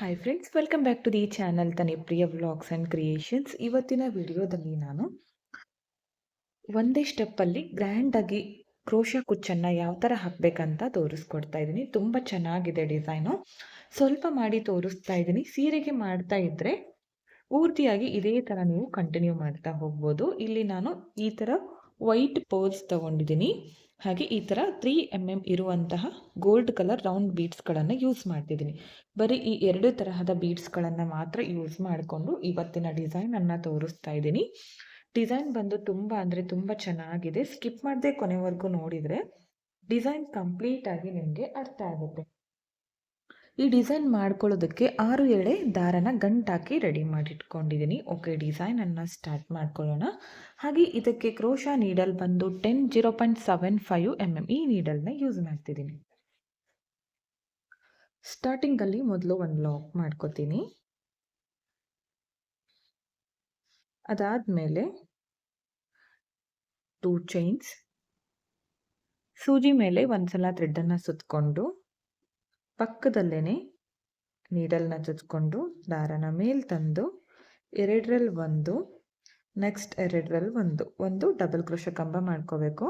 Hi friends welcome back to the channel Tani Priya vlogs and creations ಇವತ್ತಿನ ವಿಡಿಯೋದಲ್ಲಿ ನಾನು ಒಂದೇ ಸ್ಟೆಪ್ಪಲ್ಲಿ ಗ್ರ್ಯಾಂಡಾಗಿ ಕ್ರೋಶ ಕುಚ್ಚನ್ನು ಯಾವ ಥರ ಹಾಕಬೇಕಂತ ತೋರಿಸ್ಕೊಡ್ತಾ ಇದ್ದೀನಿ. ತುಂಬ ಚೆನ್ನಾಗಿದೆ ಡಿಸೈನು ಸ್ವಲ್ಪ ಮಾಡಿ ತೋರಿಸ್ತಾ ಇದ್ದೀನಿ. ಸೀರೆಗೆ ಮಾಡ್ತಾ ಇದ್ದರೆ ಪೂರ್ತಿಯಾಗಿ ಇದೇ ಥರ ನೀವು ಕಂಟಿನ್ಯೂ ಮಾಡ್ತಾ ಹೋಗ್ಬೋದು. ಇಲ್ಲಿ ನಾನು ಈ ಥರ ವೈಟ್ ಪೋಲ್ಸ್ ತಗೊಂಡಿದ್ದೀನಿ. ಹಾಗೆ ಈ ಥರ ತ್ರೀ ಎಂ ಎಂ ಇರುವಂತಹ ಗೋಲ್ಡ್ ಕಲರ್ ರೌಂಡ್ ಬೀಡ್ಸ್ಗಳನ್ನು ಯೂಸ್ ಮಾಡ್ತಿದ್ದೀನಿ. ಬರೀ ಈ ಎರಡು ತರಹದ ಬೀಡ್ಸ್ಗಳನ್ನು ಮಾತ್ರ ಯೂಸ್ ಮಾಡಿಕೊಂಡು ಇವತ್ತಿನ ಡಿಸೈನನ್ನು ತೋರಿಸ್ತಾ ಇದ್ದೀನಿ. ಡಿಸೈನ್ ಬಂದು ತುಂಬ ಅಂದರೆ ತುಂಬ ಚೆನ್ನಾಗಿದೆ. ಸ್ಕಿಪ್ ಮಾಡದೆ ಕೊನೆವರೆಗೂ ನೋಡಿದರೆ ಡಿಸೈನ್ ಕಂಪ್ಲೀಟಾಗಿ ನಿಮಗೆ ಅರ್ಥ ಆಗುತ್ತೆ. ಈ ಡಿಸೈನ್ ಮಾಡ್ಕೊಳ್ಳೋದಕ್ಕೆ ಆರು ಎಳೆ ದಾರನ ಗಂಟಾಕಿ ರೆಡಿ ಮಾಡಿಟ್ಕೊಂಡಿದ್ದೀನಿ. ಓಕೆ ಡಿಸೈನನ್ನು ಸ್ಟಾರ್ಟ್ ಮಾಡ್ಕೊಳ್ಳೋಣ. ಹಾಗೆ ಇದಕ್ಕೆ ಕ್ರೋಶಾ ನೀಡಲ್ ಬಂದು ten zero point seven five M M ಈ ನೀಡಲ್ನ ಯೂಸ್ ಮಾಡ್ತಿದ್ದೀನಿ. ಸ್ಟಾರ್ಟಿಂಗಲ್ಲಿ ಮೊದಲು ಒಂದು ಲಾಕ್ ಮಾಡ್ಕೋತೀನಿ. ಅದಾದಮೇಲೆ ಟೂ ಚೈನ್ಸ್ ಸೂಜಿ ಮೇಲೆ ಒಂದ್ಸಲ ಥ್ರೆಡ್ಡನ್ನು ಸುತ್ತಕೊಂಡು ಪಕ್ಕದಲ್ಲೇ ನೀಡಲ್ನ ಚುಚ್ಕೊಂಡು ದಾರನ ಮೇಲೆ ತಂದು ಎರಡರಲ್ಲಿ ಒಂದು ನೆಕ್ಸ್ಟ್ ಎರಡರಲ್ಲಿ ಒಂದು ಒಂದು ಡಬಲ್ ಕ್ರೋಶ ಕಂಬ ಮಾಡ್ಕೋಬೇಕು.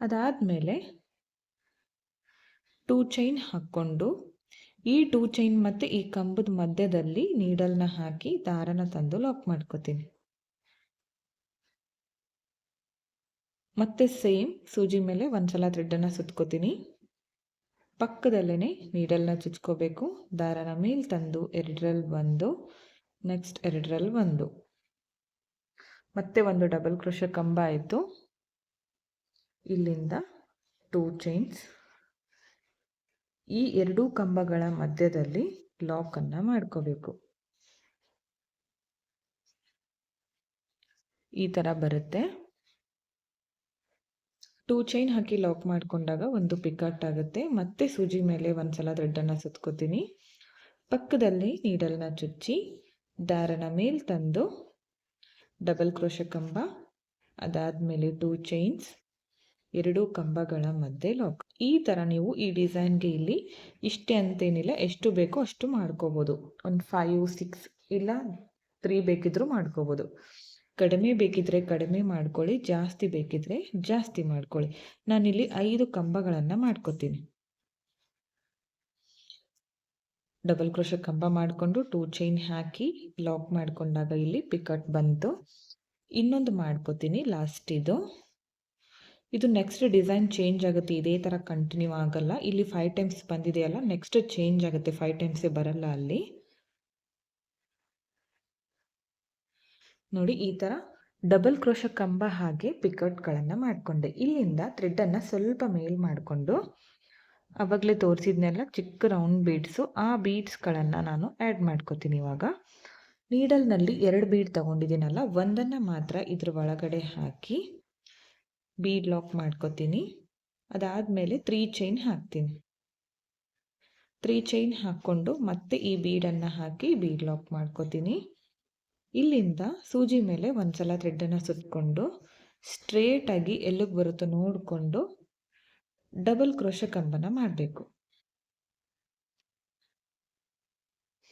ಅದಾದಮೇಲೆ ಟೂ ಚೈನ್ ಹಾಕ್ಕೊಂಡು ಈ ಟೂ ಚೈನ್ ಮತ್ತು ಈ ಕಂಬದ ಮಧ್ಯದಲ್ಲಿ ನೀಡಲ್ನ ಹಾಕಿ ದಾರನ ತಂದು ಲಾಕ್ ಮಾಡ್ಕೋತೀನಿ. ಮತ್ತೆ ಸೇಮ್ ಸೂಜಿ ಮೇಲೆ ಒಂದ್ಸಲ ಥ್ರೆಡ್ಡನ್ನು ಸುತ್ಕೋತೀನಿ. ಪಕ್ಕದಲ್ಲೇ ನೀಡಲ್ನ ಚುಚ್ಕೋಬೇಕು. ದಾರನ ಮೇಲೆ ತಂದು ಎರಡರಲ್ಲಿ ಒಂದು ನೆಕ್ಸ್ಟ್ ಎರಡರಲ್ಲಿ ಒಂದು. ಮತ್ತೆ ಒಂದು ಡಬಲ್ ಕ್ರೋಶ ಕಂಬ ಆಯಿತು. ಇಲ್ಲಿಂದ ಟೂ ಚೈನ್ಸ್ ಈ ಎರಡೂ ಕಂಬಗಳ ಮಧ್ಯದಲ್ಲಿ ಲಾಕನ್ನು ಮಾಡ್ಕೋಬೇಕು. ಈ ಥರ ಬರುತ್ತೆ. ಟೂ ಚೈನ್ ಹಾಕಿ ಲಾಕ್ ಮಾಡಿಕೊಂಡಾಗ ಒಂದು ಪಿಕಟ್ ಆಗುತ್ತೆ. ಮತ್ತೆ ಸೂಜಿ ಮೇಲೆ ಒಂದ್ಸಲ ಥ್ರೆಡ್ಡನ್ನು ಸುತ್ಕೋತೀನಿ. ಪಕ್ಕದಲ್ಲಿ ನೀಡಲ್ನ ಚುಚ್ಚಿ, ದಾರನ ಮೇಲೆ ತಂದು ಡಬಲ್ ಕ್ರೋಶ ಕಂಬ, ಅದಾದಮೇಲೆ ಟೂ ಚೈನ್ಸ್ ಎರಡೂ ಕಂಬಗಳ ಮಧ್ಯೆ ಲಾಕ್ ಈ ಥರ ನೀವು ಈ ಡಿಸೈನ್ಗೆ ಇಲ್ಲಿ ಇಷ್ಟೇ ಅಂತೇನಿಲ್ಲ, ಎಷ್ಟು ಬೇಕೋ ಅಷ್ಟು ಮಾಡ್ಕೋಬೋದು. ಒಂದು ಫೈವ್ ಸಿಕ್ಸ್ ಇಲ್ಲ ತ್ರೀ ಬೇಕಿದ್ರೂ ಮಾಡ್ಕೋಬೋದು. ಕಡಿಮೆ ಬೇಕಿದ್ರೆ ಕಡಿಮೆ ಮಾಡ್ಕೊಳ್ಳಿ, ಜಾಸ್ತಿ ಬೇಕಿದ್ರೆ ಜಾಸ್ತಿ ಮಾಡ್ಕೊಳ್ಳಿ. ನಾನಿಲ್ಲಿ ಐದು ಕಂಬಗಳನ್ನು ಮಾಡ್ಕೋತೀನಿ. ಡಬಲ್ ಕ್ರೋಶ ಕಂಬ ಮಾಡಿಕೊಂಡು ಟೂ ಚೈನ್ ಹಾಕಿ ಲಾಕ್ ಮಾಡಿಕೊಂಡಾಗ ಇಲ್ಲಿ ಪಿಕಟ್ ಬಂತು. ಇನ್ನೊಂದು ಮಾಡ್ಕೋತೀನಿ, ಲಾಸ್ಟ್ ಇದು. ಇದು ನೆಕ್ಸ್ಟ್ ಡಿಸೈನ್ ಚೇಂಜ್ ಆಗುತ್ತೆ, ಇದೇ ಥರ ಕಂಟಿನ್ಯೂ ಆಗಲ್ಲ. ಇಲ್ಲಿ ಫೈವ್ ಟೈಮ್ಸ್ ಬಂದಿದೆಯಲ್ಲ, ನೆಕ್ಸ್ಟ್ ಚೇಂಜ್ ಆಗುತ್ತೆ ಫೈವ್ ಟೈಮ್ಸೇ ಬರಲ್ಲ ಅಲ್ಲಿ. ನೋಡಿ, ಈ ಥರ ಡಬಲ್ ಕ್ರೋಶ ಕಂಬ ಹಾಗೆ ಪಿಕಟ್ಗಳನ್ನು ಮಾಡಿಕೊಂಡೆ. ಇಲ್ಲಿಂದ ಥ್ರೆಡ್ಡನ್ನು ಸ್ವಲ್ಪ ಮೇಲ್ ಮಾಡಿಕೊಂಡು ಅವಾಗಲೇ ತೋರಿಸಿದ್ನೆಲ್ಲ ಚಿಕ್ಕ ರೌಂಡ್ ಬೀಡ್ಸು ಆ ಬೀಡ್ಸ್ಗಳನ್ನು ನಾನು ಆ್ಯಡ್ ಮಾಡ್ಕೋತೀನಿ ಇವಾಗ. ನೀಡಲ್ನಲ್ಲಿ ಎರಡು ಬೀಡ್ ತೊಗೊಂಡಿದ್ದೀನಲ್ಲ, ಒಂದನ್ನು ಮಾತ್ರ ಇದ್ರ ಒಳಗಡೆ ಹಾಕಿ ಬೀಡ್ ಲಾಕ್ ಮಾಡ್ಕೋತೀನಿ. ಅದಾದಮೇಲೆ ತ್ರೀ ಚೈನ್ ಹಾಕ್ತೀನಿ. ತ್ರೀ ಚೈನ್ ಹಾಕ್ಕೊಂಡು ಮತ್ತೆ ಈ ಬೀಡನ್ನು ಹಾಕಿ ಬೀಡ್ ಲಾಕ್ ಮಾಡ್ಕೋತೀನಿ. ಇಲ್ಲಿಂದ ಸೂಜಿ ಮೇಲೆ ಒಂದ್ಸಲ ಥ್ರೆಡ್ಡನ್ನು ಸುತ್ತಕೊಂಡು ಸ್ಟ್ರೇಟಾಗಿ ಎಲ್ಲಿಗೆ ಬರುತ್ತೋ ನೋಡಿಕೊಂಡು ಡಬಲ್ ಕ್ರೋಶ ಕಂಬನ ಮಾಡಬೇಕು.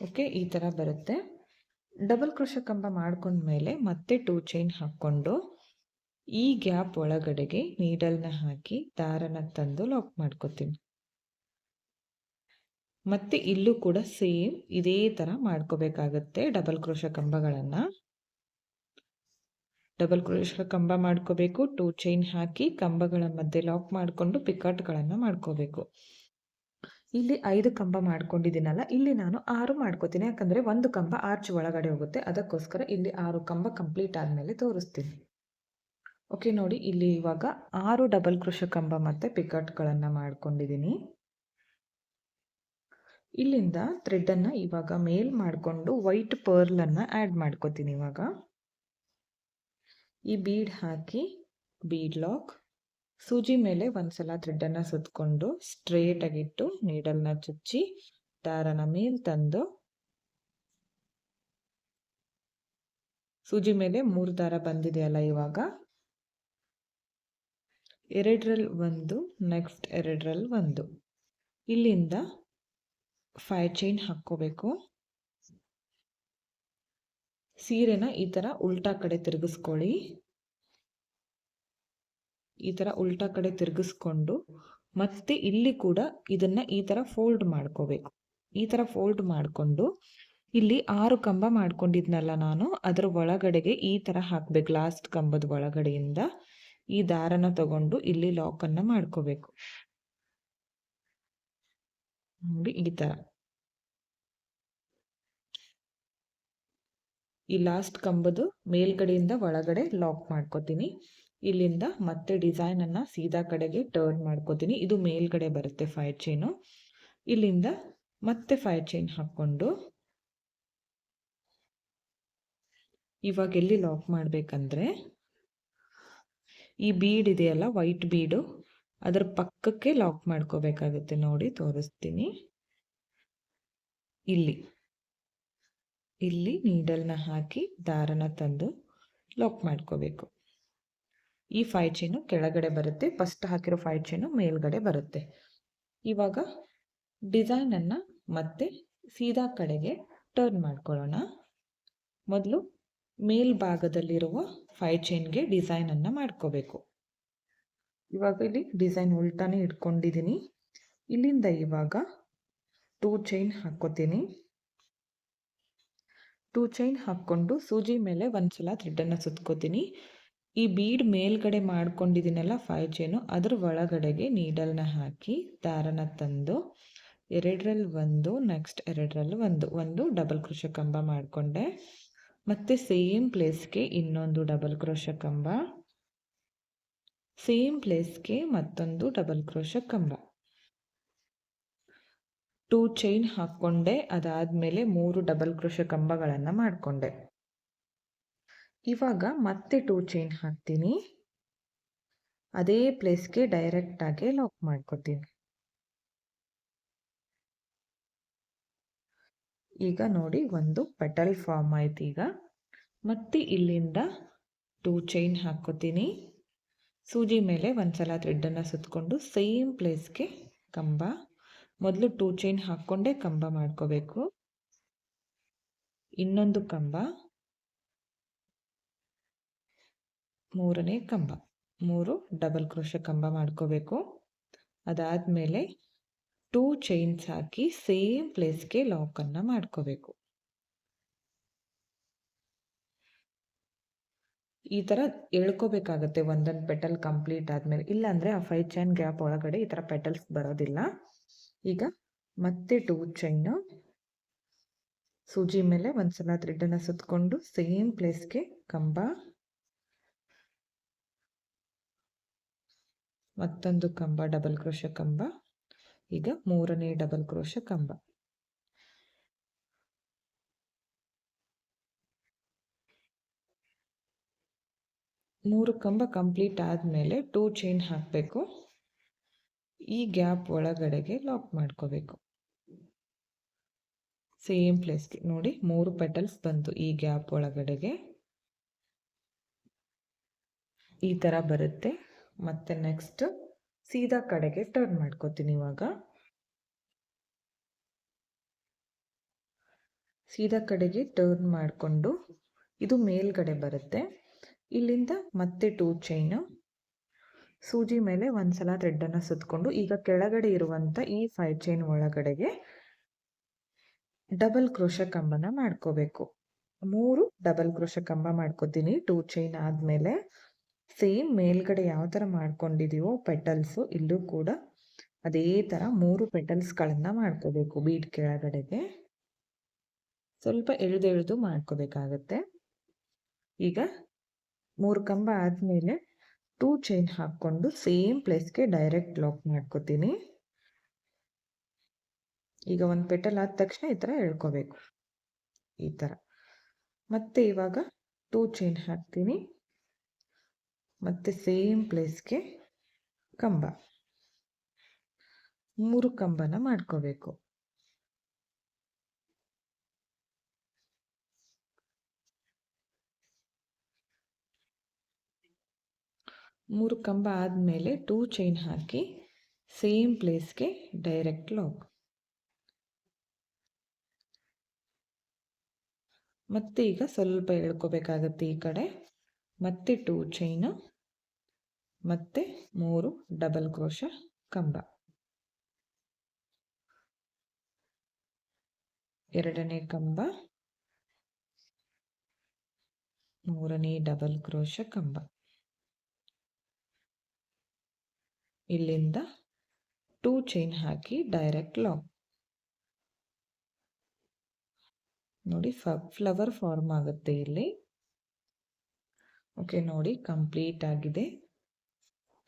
ಓಕೆ, ಈ ಥರ ಬರುತ್ತೆ. ಡಬಲ್ ಕ್ರೋಶ ಕಂಬ ಮಾಡ್ಕೊಂಡ್ಮೇಲೆ ಮತ್ತೆ ಟೂ ಚೈನ್ ಹಾಕ್ಕೊಂಡು ಈ ಗ್ಯಾಪ್ ಒಳಗಡೆಗೆ ನೀಡಲ್ನ ಹಾಕಿ ದಾರನ ತಂದು ಲಾಕ್ ಮಾಡ್ಕೋತೀನಿ. ಮತ್ತೆ ಇಲ್ಲೂ ಕೂಡ ಸೇಮ್ ಇದೇ ಥರ ಮಾಡ್ಕೋಬೇಕಾಗತ್ತೆ ಡಬಲ್ ಕ್ರೋಶ ಕಂಬಗಳನ್ನು. ಡಬಲ್ ಕ್ರೋಶ ಕಂಬ ಮಾಡ್ಕೋಬೇಕು ಟೂ ಚೈನ್ ಹಾಕಿ ಕಂಬಗಳ ಮಧ್ಯೆ ಲಾಕ್ ಮಾಡಿಕೊಂಡು ಪಿಕಟ್ಗಳನ್ನು ಮಾಡ್ಕೋಬೇಕು. ಇಲ್ಲಿ ಐದು ಕಂಬ ಮಾಡ್ಕೊಂಡಿದ್ದೀನಲ್ಲ, ಇಲ್ಲಿ ನಾನು ಆರು ಮಾಡ್ಕೋತೀನಿ. ಯಾಕಂದರೆ ಒಂದು ಕಂಬ ಆರ್ಚ್ ಒಳಗಡೆ ಹೋಗುತ್ತೆ. ಅದಕ್ಕೋಸ್ಕರ ಇಲ್ಲಿ ಆರು ಕಂಬ ಕಂಪ್ಲೀಟ್ ಆದಮೇಲೆ ತೋರಿಸ್ತೀನಿ. ಓಕೆ ನೋಡಿ, ಇಲ್ಲಿ ಇವಾಗ ಆರು ಡಬಲ್ ಕ್ರೋಶ ಕಂಬ ಮತ್ತು ಪಿಕಟ್ಗಳನ್ನು ಮಾಡ್ಕೊಂಡಿದ್ದೀನಿ. ಇಲ್ಲಿಂದ ಥ್ರೆಡ್ಡನ್ನು ಇವಾಗ ಮೇಲ್ ಮಾಡಿಕೊಂಡು ವೈಟ್ ಪರ್ಲನ್ನು ಆ್ಯಡ್ ಮಾಡ್ಕೋತೀನಿ ಇವಾಗ. ಈ ಬೀಡ್ ಹಾಕಿ ಬೀಡ್ ಲಾಕ್ ಸೂಜಿ ಮೇಲೆ ಒಂದ್ಸಲ ಥ್ರೆಡ್ಡನ್ನು ಸುತ್ತಕೊಂಡು ಸ್ಟ್ರೇಟಾಗಿಟ್ಟು ನೀಡಲ್ನ ಚುಚ್ಚಿ ದಾರನ ಮೇಲೆ ತಂದು ಸೂಜಿ ಮೇಲೆ ಮೂರು ದಾರ ಬಂದಿದೆಯಲ್ಲ ಇವಾಗ. ಎರಡರಲ್ಲಿ ಒಂದು ನೆಕ್ಸ್ಟ್ ಎರಡರಲ್ಲಿ ಒಂದು. ಇಲ್ಲಿಂದ ಫೈವ್ ಚೈನ್ ಹಾಕ್ಕೋಬೇಕು. ಸೀರೆನ ಈ ಥರ ಉಲ್ಟಾ ಕಡೆ ತಿರುಗಿಸ್ಕೊಳ್ಳಿ. ಈ ಥರ ಉಲ್ಟಾ ಕಡೆ ತಿರುಗಿಸ್ಕೊಂಡು ಮತ್ತೆ ಇಲ್ಲಿ ಕೂಡ ಇದನ್ನ ಈ ಥರ ಫೋಲ್ಡ್ ಮಾಡ್ಕೋಬೇಕು. ಈ ಥರ ಫೋಲ್ಡ್ ಮಾಡಿಕೊಂಡು ಇಲ್ಲಿ ಆರು ಕಂಬ ಮಾಡ್ಕೊಂಡಿದ್ನಲ್ಲ ನಾನು, ಅದರ ಒಳಗಡೆಗೆ ಈ ಥರ ಹಾಕ್ಬೇಕು ಲಾಸ್ಟ್ ಕಂಬದ ಒಳಗಡೆಯಿಂದ ಈ ದಾರನ ತಗೊಂಡು ಇಲ್ಲಿ ಲಾಕನ್ನು ಮಾಡ್ಕೋಬೇಕು. ನೋಡಿ ಈ ಥರ ಈ ಲಾಸ್ಟ್ ಕಂಬದು ಮೇಲ್ಗಡೆಯಿಂದ ಒಳಗಡೆ ಲಾಕ್ ಮಾಡ್ಕೋತೀನಿ. ಇಲ್ಲಿಂದ ಮತ್ತೆ ಡಿಸೈನನ್ನು ಸೀದಾ ಕಡೆಗೆ ಟರ್ನ್ ಮಾಡ್ಕೋತೀನಿ. ಇದು ಮೇಲ್ಗಡೆ ಬರುತ್ತೆ ಫೈರ್ ಚೈನು ಇಲ್ಲಿಂದ ಮತ್ತೆ ಫೈರ್ ಚೈನ್ ಹಾಕ್ಕೊಂಡು ಇವಾಗ ಎಲ್ಲಿ ಲಾಕ್ ಮಾಡಬೇಕಂದ್ರೆ ಈ ಬೀಡ್ ಇದೆಯಲ್ಲ ವೈಟ್ ಬೀಡು ಅದರ ಪಕ್ಕಕ್ಕೆ ಲಾಕ್ ಮಾಡ್ಕೋಬೇಕಾಗುತ್ತೆ. ನೋಡಿ, ತೋರಿಸ್ತೀನಿ. ಇಲ್ಲಿ ಇಲ್ಲಿ ನೀಡಲ್ನ ಹಾಕಿ ದಾರನ ತಂದು ಲಾಕ್ ಮಾಡ್ಕೋಬೇಕು. ಈ ಫೈ ಚೈನು ಕೆಳಗಡೆ ಬರುತ್ತೆ ಫಸ್ಟ್ ಹಾಕಿರೋ ಫೈ ಚೈನು ಮೇಲ್ಗಡೆ ಬರುತ್ತೆ. ಇವಾಗ ಡಿಸೈನನ್ನು ಮತ್ತೆ ಸೀದಾ ಕಡೆಗೆ ಟರ್ನ್ ಮಾಡ್ಕೊಳ್ಳೋಣ. ಮೊದಲು ಮೇಲ್ಭಾಗದಲ್ಲಿರುವ ಫೈ ಚೈನ್ಗೆ ಡಿಸೈನನ್ನು ಮಾಡ್ಕೋಬೇಕು. ಇವಾಗ ಇಲ್ಲಿ ಡಿಸೈನ್ ಉಲ್ಟಾನೇ ಇಟ್ಕೊಂಡಿದ್ದೀನಿ ಇಲ್ಲಿಂದ ಇವಾಗ ಟೂ ಚೈನ್ ಹಾಕ್ಕೋತೀನಿ. ಟೂ ಚೈನ್ ಹಾಕ್ಕೊಂಡು ಸೂಜಿ ಮೇಲೆ ಒಂದ್ಸಲ ಥ್ರೆಡ್ಡನ್ನು ಸುತ್ಕೋತೀನಿ. ಈ ಬೀಡ್ ಮೇಲ್ಗಡೆ ಮಾಡ್ಕೊಂಡಿದ್ದೀನಲ್ಲ ಫೈವ್ ಚೈನು ಅದ್ರ ಒಳಗಡೆಗೆ ನೀಡಲ್ನ ಹಾಕಿ ದಾರನ ತಂದು ಎರಡರಲ್ಲಿ ಒಂದು ನೆಕ್ಸ್ಟ್ ಎರಡರಲ್ಲಿ ಒಂದು ಒಂದು ಡಬಲ್ ಕೃಷ ಕಂಬ ಮಾಡಿಕೊಂಡೆ. ಮತ್ತು ಸೇಮ್ ಪ್ಲೇಸ್ಗೆ ಇನ್ನೊಂದು ಡಬಲ್ ಕ್ರೋಶ ಕಂಬ. ಸೇಮ್ ಪ್ಲೇಸ್ಗೆ ಮತ್ತೊಂದು ಡಬಲ್ ಕ್ರೋಶ ಕಂಬ. ಟೂ ಚೈನ್ ಹಾಕ್ಕೊಂಡೆ, ಅದಾದಮೇಲೆ ಮೂರು ಡಬಲ್ ಕ್ರೋಶ ಕಂಬಗಳನ್ನು ಮಾಡಿಕೊಂಡೆ. ಇವಾಗ ಮತ್ತೆ ಟೂ ಚೈನ್ ಹಾಕ್ತೀನಿ. ಅದೇ ಪ್ಲೇಸ್ಗೆ ಡೈರೆಕ್ಟಾಗಿ ಲಾಕ್ ಮಾಡ್ಕೊತೀನಿ. ಈಗ ನೋಡಿ ಒಂದು ಪೆಟಲ್ ಫಾರ್ಮ್ ಆಯ್ತು ಈಗ. ಮತ್ತೆ ಇಲ್ಲಿಂದ ಟೂ ಚೈನ್ ಹಾಕ್ಕೋತೀನಿ. ಸೂಜಿ ಮೇಲೆ ಒಂದು ಸಲ ಥ್ರೆಡ್ಡನ್ನು ಸುತ್ತಕೊಂಡು ಸೇಮ್ ಪ್ಲೇಸ್ಗೆ ಕಂಬ. ಮೊದಲು ಟೂ ಚೈನ್ ಹಾಕ್ಕೊಂಡೇ ಕಂಬ ಮಾಡ್ಕೋಬೇಕು. ಇನ್ನೊಂದು ಕಂಬ. ಮೂರನೇ ಕಂಬ. ಮೂರು ಡಬಲ್ ಕ್ರೋಶ ಕಂಬ ಮಾಡ್ಕೋಬೇಕು. ಅದಾದಮೇಲೆ ಟೂ ಚೈನ್ಸ್ ಹಾಕಿ ಸೇಮ್ ಪ್ಲೇಸ್ಗೆ ಲಾಕನ್ನು ಮಾಡ್ಕೋಬೇಕು. ಈ ಥರ ಎಳ್ಕೋಬೇಕಾಗತ್ತೆ ಒಂದೊಂದು ಪೆಟಲ್ ಕಂಪ್ಲೀಟ್ ಆದಮೇಲೆ. ಇಲ್ಲಾಂದರೆ ಆ ಫೈವ್ ಚೈನ್ ಗ್ಯಾಪ್ ಒಳಗಡೆ ಈ ಥರ ಪೆಟಲ್ಸ್ ಬರೋದಿಲ್ಲ. ಈಗ ಮತ್ತೆ ಟೂ ಚೈನು ಸೂಜಿ ಮೇಲೆ ಒಂದ್ಸಲ ತ್ರಿಡ್ಡನ್ನು ಸುತ್ತಕೊಂಡು ಸೇಮ್ ಪ್ಲೇಸ್ಗೆ ಕಂಬ. ಮತ್ತೊಂದು ಕಂಬ ಡಬಲ್ ಕ್ರೋಶ ಕಂಬ. ಈಗ ಮೂರನೇ ಡಬಲ್ ಕ್ರೋಶ ಕಂಬ. ಮೂರು ಕಂಬ ಕಂಪ್ಲೀಟ್ ಆದಮೇಲೆ ಟೂ ಚೈನ್ ಹಾಕಬೇಕು. ಈ ಗ್ಯಾಪ್ ಒಳಗಡೆಗೆ ಲಾಕ್ ಮಾಡ್ಕೋಬೇಕು. ಸೇಮ್ ಪ್ಲೇಸ್ಗೆ ನೋಡಿ, ಮೂರು ಪೆಟಲ್ಸ್ ಬಂತು ಈ ಗ್ಯಾಪ್ ಒಳಗಡೆಗೆ. ಈ ಥರ ಬರುತ್ತೆ. ಮತ್ತೆ ನೆಕ್ಸ್ಟ್ ಸೀದಾ ಕಡೆಗೆ ಟರ್ನ್ ಮಾಡ್ಕೋತೀನಿ ಇವಾಗ. ಸೀದಾ ಕಡೆಗೆ ಟರ್ನ್ ಮಾಡಿಕೊಂಡು ಇದು ಮೇಲ್ಗಡೆ ಬರುತ್ತೆ. ಇಲ್ಲಿಂದ ಮತ್ತೆ ಟೂ ಚೈನು ಸೂಜಿ ಮೇಲೆ ಒಂದ್ಸಲ ಥ್ರೆಡ್ಡನ್ನು ಸುತ್ತಕೊಂಡು ಈಗ ಕೆಳಗಡೆ ಇರುವಂಥ ಈ ಫೈವ್ ಚೈನ್ ಒಳಗಡೆಗೆ ಡಬಲ್ ಕ್ರೋಶ ಕಂಬನ ಮಾಡ್ಕೋಬೇಕು. ಮೂರು ಡಬಲ್ ಕ್ರೋಶ ಕಂಬ ಮಾಡ್ಕೋತೀನಿ. ಟೂ ಚೈನ್ ಆದಮೇಲೆ ಸೇಮ್ ಮೇಲ್ಗಡೆ ಯಾವ ಥರ ಮಾಡ್ಕೊಂಡಿದೀವೋ ಪೆಟಲ್ಸು ಇಲ್ಲೂ ಕೂಡ ಅದೇ ಥರ ಮೂರು ಪೆಟಲ್ಸ್ಗಳನ್ನು ಮಾಡ್ಕೋಬೇಕು ಬೀಟ್ ಕೆಳಗಡೆಗೆ. ಸ್ವಲ್ಪ ಎಳೆದು ಎಳೆದು ಮಾಡ್ಕೋಬೇಕಾಗತ್ತೆ. ಈಗ ಮೂರು ಕಂಬ ಆದಮೇಲೆ ಟೂ ಚೈನ್ ಹಾಕ್ಕೊಂಡು ಸೇಮ್ ಪ್ಲೇಸ್ಗೆ ಡೈರೆಕ್ಟ್ ಲಾಕ್ ಮಾಡ್ಕೋತೀನಿ. ಈಗ ಒಂದು ಪೆಟಲ್ ಆದ ತಕ್ಷಣ ಈ ಥರ ಎಳ್ಕೋಬೇಕು. ಈ ಥರ ಮತ್ತೆ ಇವಾಗ ಟೂ ಚೈನ್ ಹಾಕ್ತೀನಿ. ಮತ್ತೆ ಸೇಮ್ ಪ್ಲೇಸ್ಗೆ ಕಂಬ. ಮೂರು ಕಂಬನ ಮಾಡ್ಕೋಬೇಕು. ಮೂರು ಕಂಬ ಆದಮೇಲೆ ಟೂ ಚೈನ್ ಹಾಕಿ ಸೇಮ್ ಪ್ಲೇಸ್ಗೆ ಡೈರೆಕ್ಟ್ ಲಾಕ್ ಮತ್ತೆ ಈಗ ಸ್ವಲ್ಪ ಎಳ್ಕೋಬೇಕಾಗತ್ತೆ ಈ ಕಡೆ. ಮತ್ತೆ ಟೂ ಚೈನು ಮತ್ತೆ ಮೂರು ಡಬಲ್ ಕ್ರೋಶ ಕಂಬ. ಎರಡನೇ ಕಂಬ, ಮೂರನೇ ಡಬಲ್ ಕ್ರೋಶ ಕಂಬ. ಇಲ್ಲಿಂದ ಟೂ ಚೈನ್ ಹಾಕಿ ಡೈರೆಕ್ಟ್ ಲಾಕ್ ನೋಡಿ ಫ್ಲವರ್ ಫಾರ್ಮ್ ಆಗುತ್ತೆ ಇಲ್ಲಿ. ಓಕೆ ನೋಡಿ ಕಂಪ್ಲೀಟ್ ಆಗಿದೆ.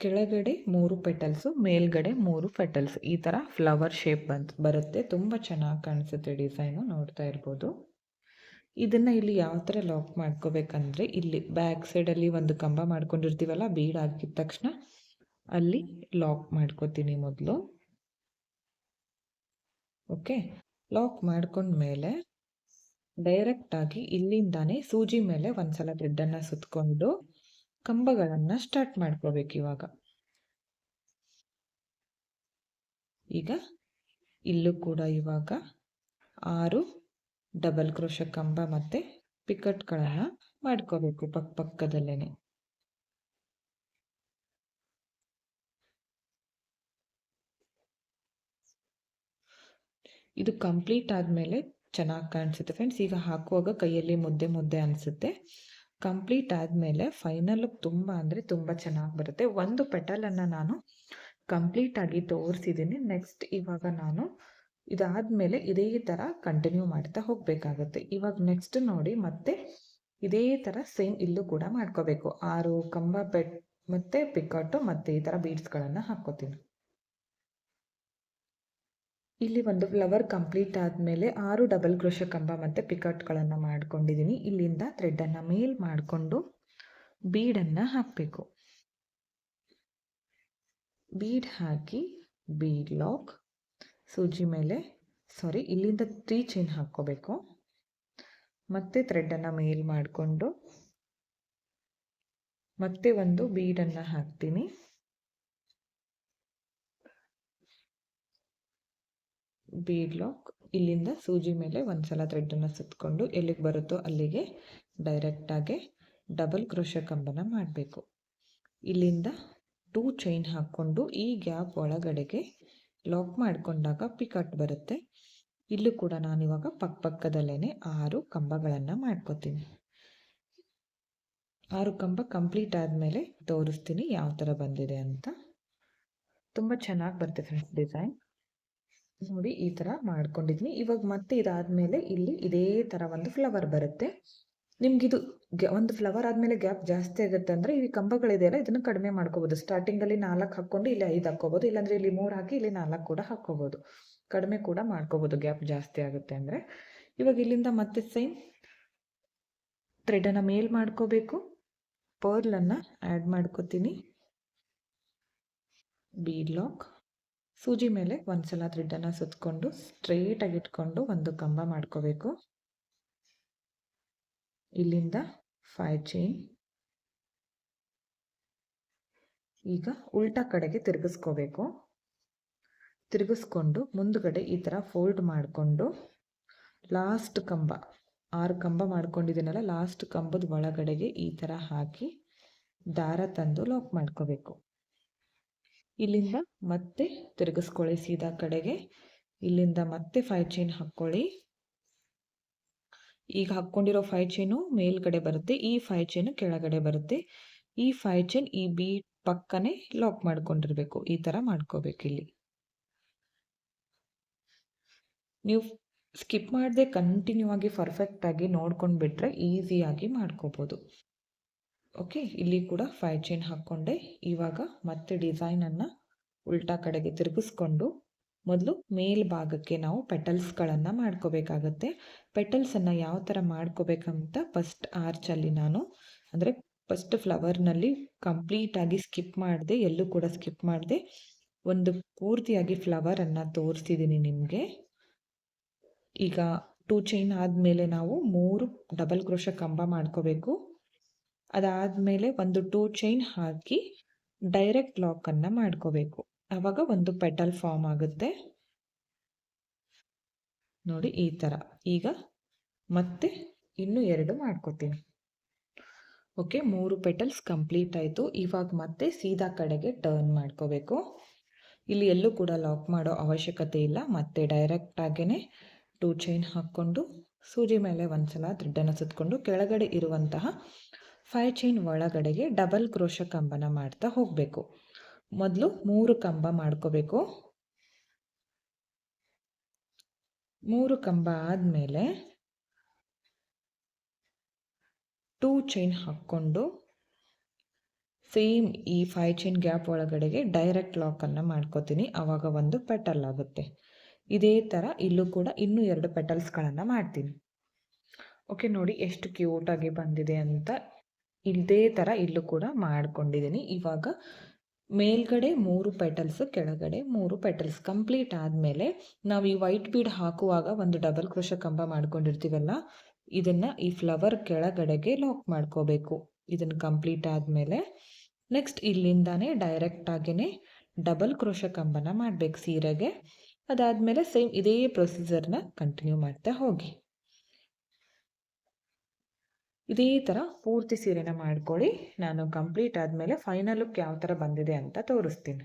ಕೆಳಗಡೆ ಮೂರು ಪೆಟಲ್ಸು ಮೇಲ್ಗಡೆ ಮೂರು ಪೆಟಲ್ಸ್ ಈ ಥರ ಫ್ಲವರ್ ಶೇಪ್ ಬಂತು, ಬರುತ್ತೆ. ತುಂಬ ಚೆನ್ನಾಗಿ ಕಾಣಿಸುತ್ತೆ ಡಿಸೈನು ನೋಡ್ತಾ ಇರ್ಬೋದು. ಇದನ್ನು ಇಲ್ಲಿ ಯಾವ ಥರ ಲಾಕ್ ಮಾಡ್ಕೋಬೇಕಂದ್ರೆ, ಇಲ್ಲಿ ಬ್ಯಾಕ್ ಸೈಡಲ್ಲಿ ಒಂದು ಕಂಬ ಮಾಡ್ಕೊಂಡಿರ್ತೀವಲ್ಲ, ಬೀಡ್ ಹಾಕಿದ ತಕ್ಷಣ ಅಲ್ಲಿ ಲಾಕ್ ಮಾಡ್ಕೋತೀನಿ ಮೊದಲು. ಓಕೆ ಲಾಕ್ ಮಾಡ್ಕೊಂಡ್ಮೇಲೆ ಡೈರೆಕ್ಟಾಗಿ ಇಲ್ಲಿಂದಾನೇ ಸೂಜಿ ಮೇಲೆ ಒಂದ್ಸಲ ಥ್ರೆಡ್ಡನ್ನು ಸುತ್ತಕೊಂಡು ಕಂಬಗಳನ್ನು ಸ್ಟಾರ್ಟ್ ಮಾಡ್ಕೋಬೇಕು ಇವಾಗ. ಈಗ ಇಲ್ಲೂ ಕೂಡ ಇವಾಗ ಆರು ಡಬಲ್ ಕ್ರೋಶ ಕಂಬ ಮತ್ತು ಪಿಕಟ್ಗಳನ್ನು ಮಾಡ್ಕೋಬೇಕು ಪಕ್ಕ ಪಕ್ಕದಲ್ಲೇ ಇದು ಕಂಪ್ಲೀಟ್ ಆದಮೇಲೆ ಚೆನ್ನಾಗಿ ಕಾಣಿಸುತ್ತೆ ಫ್ರೆಂಡ್ಸ್ ಈಗ ಹಾಕುವಾಗ ಕೈಯಲ್ಲಿ ಮುದ್ದೆ ಮುದ್ದೆ ಅನಿಸುತ್ತೆ. ಕಂಪ್ಲೀಟ್ ಆದಮೇಲೆ ಫೈನಲ್ ತುಂಬ ಅಂದರೆ ತುಂಬ ಚೆನ್ನಾಗಿ ಬರುತ್ತೆ. ಒಂದು ಪೆಟಲನ್ನು ನಾನು ಕಂಪ್ಲೀಟಾಗಿ ತೋರಿಸಿದ್ದೀನಿ ನೆಕ್ಸ್ಟ್ ಇವಾಗ ನಾನು ಇದಾದಮೇಲೆ ಇದೇ ಥರ ಕಂಟಿನ್ಯೂ ಮಾಡ್ತಾ ಹೋಗಬೇಕಾಗುತ್ತೆ. ಇವಾಗ ನೆಕ್ಸ್ಟ್ ನೋಡಿ ಮತ್ತೆ ಇದೇ ಥರ ಸೇಮ್ ಇಲ್ಲೂ ಕೂಡ ಮಾಡ್ಕೋಬೇಕು. ಆರು, ಕಂಬ ಪೆಟ್ ಮತ್ತು ಪಿಕಾಟು ಮತ್ತು ಈ ಥರ ಬೀಡ್ಸ್ಗಳನ್ನು ಹಾಕ್ಕೋತೀನಿ. ಇಲ್ಲಿ ಒಂದು ಫ್ಲವರ್ ಕಂಪ್ಲೀಟ್ ಆದಮೇಲೆ ಆರು ಡಬಲ್ ಕ್ರೋಶ ಕಂಬ ಮತ್ತು ಪಿಕಟ್ಗಳನ್ನು ಮಾಡ್ಕೊಂಡಿದ್ದೀನಿ ಇಲ್ಲಿಂದ ಥ್ರೆಡ್ಡನ್ನು ಮೇಲ್ ಮಾಡಿಕೊಂಡು ಬೀಡನ್ನು ಹಾಕಬೇಕು. ಬೀಡ್ ಹಾಕಿ ಬೀಡ್ ಲಾಕ್ ಸೂಜಿ ಮೇಲೆ ಸಾರಿ ಇಲ್ಲಿಂದ ತ್ರೀ ಚೈನ್ ಹಾಕ್ಕೋಬೇಕು. ಮತ್ತೆ ಥ್ರೆಡ್ಡನ್ನು ಮೇಲ್ ಮಾಡಿಕೊಂಡು ಮತ್ತೆ ಒಂದು ಬೀಡನ್ನು ಹಾಕ್ತೀನಿ. ಬೀಡ್ ಲಾಕ್ ಇಲ್ಲಿಂದ ಸೂಜಿ ಮೇಲೆ ಒಂದು ಸಲ ಥ್ರೆಡ್ಡನ್ನು ಸುತ್ತಕೊಂಡು ಎಲ್ಲಿಗೆ ಬರುತ್ತೋ ಅಲ್ಲಿಗೆ ಡೈರೆಕ್ಟಾಗಿ ಡಬಲ್ ಕ್ರೋಶ ಕಂಬನ ಮಾಡಬೇಕು. ಇಲ್ಲಿಂದ ಟೂ ಚೈನ್ ಹಾಕ್ಕೊಂಡು ಈ ಗ್ಯಾಪ್ ಒಳಗಡೆಗೆ ಲಾಕ್ ಮಾಡಿಕೊಂಡಾಗ ಪಿಕಟ್ ಬರುತ್ತೆ. ಇಲ್ಲೂ ಕೂಡ ನಾನಿವಾಗ ಪಕ್ಕ ಪಕ್ಕದಲ್ಲೇ ಆರು ಕಂಬಗಳನ್ನು ಮಾಡ್ಕೋತೀನಿ. ಆರು ಕಂಬ ಕಂಪ್ಲೀಟ್ ಆದಮೇಲೆ ತೋರಿಸ್ತೀನಿ ಯಾವ ಥರ ಬಂದಿದೆ ಅಂತ. ತುಂಬ ಚೆನ್ನಾಗಿ ಬರುತ್ತೆ ಫ್ರೆಂಡ್ಸ್ ಡಿಸೈನ್ ನೋಡಿ ಈ ಥರ ಮಾಡ್ಕೊಂಡಿದ್ದೀನಿ ಇವಾಗ ಮತ್ತೆ ಇದಾದಮೇಲೆ ಇಲ್ಲಿ ಇದೇ ಥರ ಒಂದು ಫ್ಲವರ್ ಬರುತ್ತೆ. ನಿಮ್ಗಿದು ಒಂದು ಫ್ಲವರ್ ಆದಮೇಲೆ ಗ್ಯಾಪ್ ಜಾಸ್ತಿ ಆಗುತ್ತೆ ಅಂದರೆ ಇಲ್ಲಿ ಕಂಬಗಳಿದೆಯಲ್ಲ ಇದನ್ನು ಕಡಿಮೆ ಮಾಡ್ಕೋಬೋದು. ಸ್ಟಾರ್ಟಿಂಗಲ್ಲಿ ನಾಲ್ಕು ಹಾಕ್ಕೊಂಡು ಇಲ್ಲಿ ಐದು ಹಾಕ್ಕೋಬೋದು. ಇಲ್ಲಾಂದರೆ ಇಲ್ಲಿ ಮೂರು ಹಾಕಿ ಇಲ್ಲಿ ನಾಲ್ಕು ಕೂಡ ಹಾಕ್ಕೋಬೋದು. ಕಡಿಮೆ ಕೂಡ ಮಾಡ್ಕೋಬೋದು ಗ್ಯಾಪ್ ಜಾಸ್ತಿ ಆಗುತ್ತೆ ಅಂದರೆ. ಇವಾಗ ಇಲ್ಲಿಂದ ಮತ್ತೆ ಸೇಮ್ ಥ್ರೆಡನ್ನು ಮೇಲ್ ಮಾಡ್ಕೋಬೇಕು. ಪರ್ಲನ್ನು ಆ್ಯಡ್ ಮಾಡ್ಕೋತೀನಿ. ಬೀಡ್ ಲಾಕ್ ಸೂಜಿ ಮೇಲೆ ಒಂದು ಸಲ ಥ್ರೆಡ್ಡನ್ನು ಸುತ್ತಕೊಂಡು ಸ್ಟ್ರೇಟಾಗಿ ಇಟ್ಕೊಂಡು ಒಂದು ಕಂಬ ಮಾಡ್ಕೋಬೇಕು. ಇಲ್ಲಿಂದ ಫೈ ಚೈನ್. ಈಗ ಉಲ್ಟಾ ಕಡೆಗೆ ತಿರುಗಿಸ್ಕೋಬೇಕು. ತಿರುಗಿಸ್ಕೊಂಡು ಮುಂದುಗಡೆ ಈ ಥರ ಫೋಲ್ಡ್ ಮಾಡಿಕೊಂಡು ಲಾಸ್ಟ್ ಕಂಬ, ಆರು ಕಂಬ ಮಾಡ್ಕೊಂಡಿದ್ದೀನಲ್ಲ, ಲಾಸ್ಟ್ ಕಂಬದ ಒಳಗಡೆಗೆ ಈ ಥರ ಹಾಕಿ ದಾರ ತಂದು ಲಾಕ್ ಮಾಡ್ಕೋಬೇಕು. ಇಲ್ಲಿಂದ ಮತ್ತೆ ತಿರುಗಿಸ್ಕೊಳ್ಳಿ ಸೀದಾ ಕಡೆಗೆ. ಇಲ್ಲಿಂದ ಮತ್ತೆ ಫೈವ್ ಚೈನ್ ಹಾಕ್ಕೊಳ್ಳಿ. ಈಗ ಹಾಕ್ಕೊಂಡಿರೋ ಫೈ ಚೈನು ಮೇಲ್ಗಡೆ ಬರುತ್ತೆ, ಈ ಫೈವ್ ಚೈನು ಕೆಳಗಡೆ ಬರುತ್ತೆ. ಈ ಫೈ ಚೈನ್ ಈ ಬಿ ಪಕ್ಕನೆ ಲಾಕ್ ಮಾಡ್ಕೊಂಡಿರ್ಬೇಕು, ಈ ಥರ ಮಾಡ್ಕೋಬೇಕು ಇಲ್ಲಿ. ನೀವು ಸ್ಕಿಪ್ ಮಾಡದೆ ಕಂಟಿನ್ಯೂ ಆಗಿ ಪರ್ಫೆಕ್ಟಾಗಿ ನೋಡ್ಕೊಂಡು ಬಿಟ್ಟರೆ ಈಸಿಯಾಗಿ ಮಾಡ್ಕೋಬೋದು. ಓಕೆ ಇಲ್ಲಿ ಕೂಡ ಫೈವ್ ಚೈನ್ ಹಾಕ್ಕೊಂಡೆ ಇವಾಗ ಮತ್ತೆ ಡಿಸೈನನ್ನು ಉಲ್ಟಾ ಕಡೆಗೆ ತಿರುಗಿಸ್ಕೊಂಡು ಮೊದಲು ಮೇಲ್ಭಾಗಕ್ಕೆ ನಾವು ಪೆಟಲ್ಸ್ಗಳನ್ನು ಮಾಡ್ಕೋಬೇಕಾಗತ್ತೆ. ಪೆಟಲ್ಸನ್ನು ಯಾವ ಥರ ಮಾಡ್ಕೋಬೇಕಂತ ಫಸ್ಟ್ ಆರ್ಚಲ್ಲಿ ನಾನು, ಅಂದರೆ ಫಸ್ಟ್ ಫ್ಲವರ್ನಲ್ಲಿ ಕಂಪ್ಲೀಟಾಗಿ ಸ್ಕಿಪ್ ಮಾಡಿದೆ, ಎಲ್ಲೂ ಕೂಡ ಸ್ಕಿಪ್ ಮಾಡಿದೆ. ಒಂದು ಪೂರ್ತಿಯಾಗಿ ಫ್ಲವರನ್ನು ತೋರಿಸ್ತಿದ್ದೀನಿ ನಿಮಗೆ. ಈಗ ಟೂ ಚೈನ್ ಆದಮೇಲೆ ನಾವು ಮೂರು ಡಬಲ್ ಕ್ರೋಶ ಕಂಬ ಮಾಡ್ಕೋಬೇಕು. ಅದಾದಮೇಲೆ ಒಂದು ಟೂ ಚೈನ್ ಹಾಕಿ ಡೈರೆಕ್ಟ್ ಲಾಕನ್ನು ಮಾಡ್ಕೋಬೇಕು. ಆವಾಗ ಒಂದು ಪೆಟಲ್ ಫಾರ್ಮ್ ಆಗುತ್ತೆ. ನೋಡಿ ಈ ಥರ ಈಗ ಮತ್ತೆ ಇನ್ನು ಎರಡು ಮಾಡ್ಕೋತೀನಿ. ಓಕೆ ಮೂರು ಪೆಟಲ್ಸ್ ಕಂಪ್ಲೀಟ್ ಆಯಿತು. ಇವಾಗ ಮತ್ತೆ ಸೀದಾ ಕಡೆಗೆ ಟರ್ನ್ ಮಾಡ್ಕೋಬೇಕು. ಇಲ್ಲಿ ಎಲ್ಲೂ ಕೂಡ ಲಾಕ್ ಮಾಡೋ ಅವಶ್ಯಕತೆ ಇಲ್ಲ. ಮತ್ತೆ ಡೈರೆಕ್ಟಾಗೇ ಟೂ ಚೈನ್ ಹಾಕ್ಕೊಂಡು ಸೂಜಿ ಮೇಲೆ ಒಂದು ಸಲ ದೃಢನ ಸುತ್ತಕೊಂಡು ಕೆಳಗಡೆ ಇರುವಂತಹ ಫೈವ್ ಚೈನ್ ಒಳಗಡೆಗೆ ಡಬಲ್ ಕ್ರೋಶ ಕಂಬನ ಮಾಡ್ತಾ ಹೋಗಬೇಕು. ಮೊದಲು ಮೂರು ಕಂಬ ಮಾಡ್ಕೋಬೇಕು. ಮೂರು ಕಂಬ ಆದಮೇಲೆ ಟೂ ಚೈನ್ ಹಾಕ್ಕೊಂಡು ಸೇಮ್ ಈ ಫೈ ಚೈನ್ ಗ್ಯಾಪ್ ಒಳಗಡೆಗೆ ಡೈರೆಕ್ಟ್ ಲಾಕನ್ನು ಮಾಡ್ಕೋತೀನಿ. ಆವಾಗ ಒಂದು ಪೆಟಲ್ ಆಗುತ್ತೆ. ಇದೇ ಥರ ಇಲ್ಲೂ ಕೂಡ ಇನ್ನೂ ಎರಡು ಪೆಟಲ್ಸ್ಗಳನ್ನು ಮಾಡ್ತೀನಿ. ಓಕೆ, ನೋಡಿ ಎಷ್ಟು ಕ್ಯೂಟಾಗಿ ಬಂದಿದೆ ಅಂತ ಇದೇ ಥರ ಇಲ್ಲೂ ಕೂಡ ಮಾಡ್ಕೊಂಡಿದ್ದೀನಿ ಇವಾಗ ಮೇಲ್ಗಡೆ ಮೂರು ಪೆಟಲ್ಸ್, ಕೆಳಗಡೆ ಮೂರು ಪೆಟಲ್ಸ್ ಕಂಪ್ಲೀಟ್ ಆದಮೇಲೆ ನಾವು ಈ ವೈಟ್ ಬೀಡ್ ಹಾಕುವಾಗ ಒಂದು ಡಬಲ್ ಕ್ರೋಶ ಕಂಬ ಮಾಡ್ಕೊಂಡಿರ್ತೀವಲ್ಲ, ಇದನ್ನು ಈ ಫ್ಲವರ್ ಕೆಳಗಡೆಗೆ ಲಾಕ್ ಮಾಡ್ಕೋಬೇಕು. ಇದನ್ನು ಕಂಪ್ಲೀಟ್ ಆದಮೇಲೆ ನೆಕ್ಸ್ಟ್ ಇಲ್ಲಿಂದಾನೇ ಡೈರೆಕ್ಟಾಗಿಯೇ ಡಬಲ್ ಕ್ರೋಶ ಕಂಬನ ಮಾಡಬೇಕು ಸೀರೆಗೆ. ಅದಾದಮೇಲೆ ಸೇಮ್ ಇದೇ ಪ್ರೊಸೀಜರ್ನ ಕಂಟಿನ್ಯೂ ಮಾಡ್ತಾ ಹೋಗಿ. ಇದೇ ಥರ ಪೂರ್ತಿ ಸೀರೆನ ಮಾಡ್ಕೊಳ್ಳಿ. ನಾನು ಕಂಪ್ಲೀಟ್ ಆದಮೇಲೆ ಫೈನಲ್ ಲುಕ್ ಯಾವ ಥರ ಬಂದಿದೆ ಅಂತ ತೋರಿಸ್ತೀನಿ.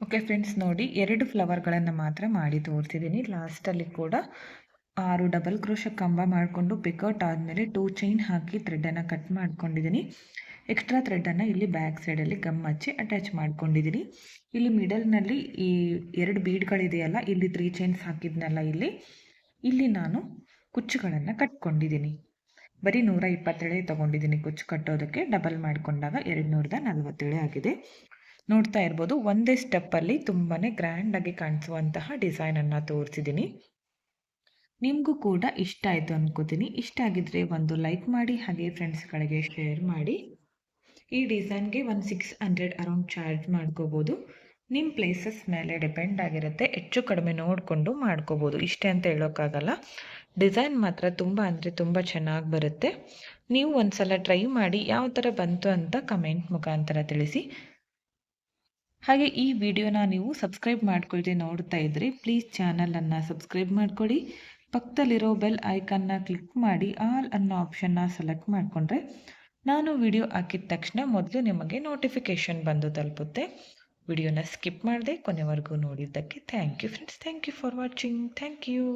ಓಕೆ ಫ್ರೆಂಡ್ಸ್ ನೋಡಿ ಎರಡು ಫ್ಲವರ್ಗಳನ್ನು ಮಾತ್ರ ಮಾಡಿ ತೋರಿಸಿದ್ದೀನಿ ಲಾಸ್ಟಲ್ಲಿ ಕೂಡ ಆರು ಡಬಲ್ ಕ್ರೋಶ ಕಂಬ ಮಾಡಿಕೊಂಡು ಪಿಕೌಟ್ ಆದಮೇಲೆ ಟೂ ಚೈನ್ ಹಾಕಿ ಥ್ರೆಡನ್ನು ಕಟ್ ಮಾಡ್ಕೊಂಡಿದ್ದೀನಿ ಎಕ್ಸ್ಟ್ರಾ ಥ್ರೆಡನ್ನು ಇಲ್ಲಿ ಬ್ಯಾಕ್ ಸೈಡಲ್ಲಿ ಗಮ್ ಹಚ್ಚಿ ಅಟ್ಯಾಚ್ ಮಾಡ್ಕೊಂಡಿದ್ದೀನಿ ಇಲ್ಲಿ ಮಿಡಲ್ನಲ್ಲಿ ಈ ಎರಡು ಬೀಡ್ಗಳಿದೆಯಲ್ಲ ಇಲ್ಲಿ ತ್ರೀ ಚೈನ್ಸ್ ಹಾಕಿದ್ನಲ್ಲ ಇಲ್ಲಿ ಇಲ್ಲಿ ನಾನು ಕುಚ್ಚುಗಳನ್ನು ಕಟ್ಕೊಂಡಿದ್ದೀನಿ ಬರೀ ನೂರ ಇಪ್ಪತ್ತೇಳೆ ತೊಗೊಂಡಿದ್ದೀನಿ. ಕುಚ್ಚು ಕಟ್ಟೋದಕ್ಕೆ ಡಬಲ್ ಮಾಡಿಕೊಂಡಾಗ ಎರಡು ನೂರದ ನಲ್ವತ್ತೇಳೆ ಆಗಿದೆ. ನೋಡ್ತಾ ಇರ್ಬೋದು, ಒಂದೇ ಸ್ಟೆಪ್ಪಲ್ಲಿ ತುಂಬಾ ಗ್ರ್ಯಾಂಡಾಗಿ ಕಾಣಿಸುವಂತಹ ಡಿಸೈನನ್ನು ತೋರಿಸಿದ್ದೀನಿ. ನಿಮಗೂ ಕೂಡ ಇಷ್ಟ ಆಯಿತು ಅನ್ಕೋತೀನಿ. ಇಷ್ಟ ಆಗಿದ್ರೆ ಒಂದು ಲೈಕ್ ಮಾಡಿ, ಹಾಗೆ ಫ್ರೆಂಡ್ಸ್ಗಳಿಗೆ ಶೇರ್ ಮಾಡಿ. ಈ ಡಿಸೈನ್ಗೆ ಒಂದು ಸಿಕ್ಸ್ ಹಂಡ್ರೆಡ್ ಅರೌಂಡ್ ಚಾರ್ಜ್ ಮಾಡ್ಕೋಬೋದು. ನಿಮ್ಮ ಪ್ಲೇಸಸ್ ಮೇಲೆ ಡಿಪೆಂಡ್ ಆಗಿರುತ್ತೆ. ಹೆಚ್ಚು ಕಡಿಮೆ ನೋಡಿಕೊಂಡು ಮಾಡ್ಕೋಬೋದು. ಇಷ್ಟೇ ಅಂತ ಹೇಳೋಕ್ಕಾಗಲ್ಲ. ಡಿಸೈನ್ ಮಾತ್ರ ತುಂಬ ಅಂದರೆ ತುಂಬ ಚೆನ್ನಾಗಿ ಬರುತ್ತೆ. ನೀವು ಒಂದು ಸಲ ಟ್ರೈ ಮಾಡಿ ಯಾವ ಥರ ಬಂತು ಅಂತ ಕಮೆಂಟ್ ಮುಖಾಂತರ ತಿಳಿಸಿ. ಹಾಗೆ ಈ ವಿಡಿಯೋನ ನೀವು ಸಬ್ಸ್ಕ್ರೈಬ್ ಮಾಡ್ಕೊಳ್ದೆ ನೋಡ್ತಾ ಇದ್ರಿ ಪ್ಲೀಸ್ ಚಾನಲನ್ನು ಸಬ್ಸ್ಕ್ರೈಬ್ ಮಾಡ್ಕೊಳ್ಳಿ ಪಕ್ಕದಲ್ಲಿರೋ ಬೆಲ್ ಐಕನ್ನ ಕ್ಲಿಕ್ ಮಾಡಿ ಆಲ್ ಅನ್ನೋ ಆಪ್ಷನ್ನ ಸೆಲೆಕ್ಟ್ ಮಾಡಿಕೊಂಡ್ರೆ ನಾನು ವಿಡಿಯೋ ಹಾಕಿದ ತಕ್ಷಣ ಮೊದಲು ನಿಮಗೆ ನೋಟಿಫಿಕೇಷನ್ ಬಂದು ತಲುಪುತ್ತೆ. ವಿಡಿಯೋನ ಸ್ಕಿಪ್ ಮಾಡಿದೆ ಕೊನೆವರೆಗೂ ನೋಡಿದ್ದಕ್ಕೆ thank you friends thank you for watching thank you